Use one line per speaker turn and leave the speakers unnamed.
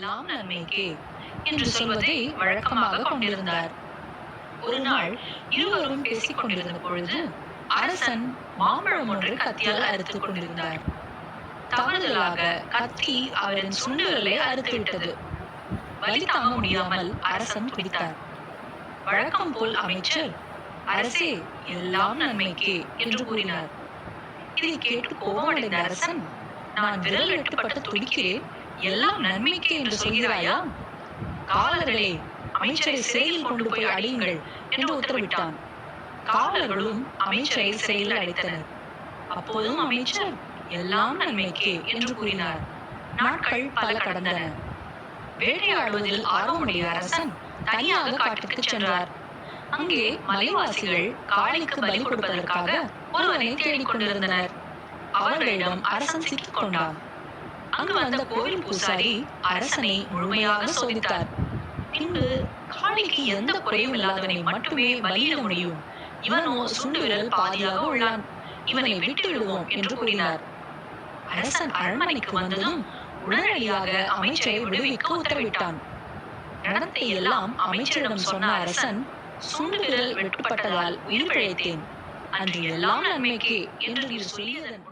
எல்லாம் நன்மைக்கே என்று சொல்வதை வழக்கமாக கொண்டிருந்தார். ஒரு நாள் இருவரும் பேசிக் கொண்டிருந்த பொழுது அரசன் மாம்பழம் ஒன்றை கத்தியால் அறுத்துக் கொண்டிருந்தார். தவறுதலாக கத்தி அவரின் சுண்டுகளை அறுத்து விட்டது. வலி தாங்க முடியாமல் அரசன் துடித்தார். வழக்கம் போல் அமைச்சர் அரசே எல்லாம் நன்மைக்கே என்று கூறினார். இதை கேட்டு கோபமடைந்த அரசன் நான் விரல் வெட்டுப்பட்டு துடிக்கிறேன். எல்லாம் நன்மைக்கே என்று சொல்கிறாயா? காவலர்களே அமைச்சரை சிறையில் கொண்டு போய் அடியுங்கள் என்று உத்தரவிட்டான். காவலர்களும் அமைச்சரை சிறையில் அடைத்தனர். அப்போதும் அமைச்சர் எல்லாம் நன்மைக்கே என்று கூறினார். நாட்கள் பல கடந்தன. வேட்டையாடுவதில் ஆர்வமுடைய அரசன் தனியாக காட்டுக்கு சென்றார். அங்கே மலைவாசிகள் காளைக்கு பலி கொடுப்பதற்காக ஒருவனை தேடிக் கொண்டிருந்தனர். அவர்களிடம் அரசன் சிக்கிக் கொண்டான் அங்கு வந்த கோவில் பூசாரி அரசனை முழுமையாக சோதித்தார். பின்பு காளைக்கு எந்த குறையும் இல்லாதவனை மட்டுமே பலியிட முடியும். இவனோ சுண்டு விரல் பாதியாக உள்ளான். இவனை விட்டு விடுவோம் என்று கூறினார். அரசன் அரண்மனைக்கு வந்ததும் உடனடியாக அமைச்சரை விடுவிக்க உத்தரவிட்டான். நடத்தை எல்லாம் அமைச்சரிடம் சொன்ன அரசன் சுண்டு விரல் வெட்டுப்பட்டதால் உயிர் பிழைத்தேன். அன்று எல்லாம் நன்மைக்கே என்று நீர் சொல்லியதன்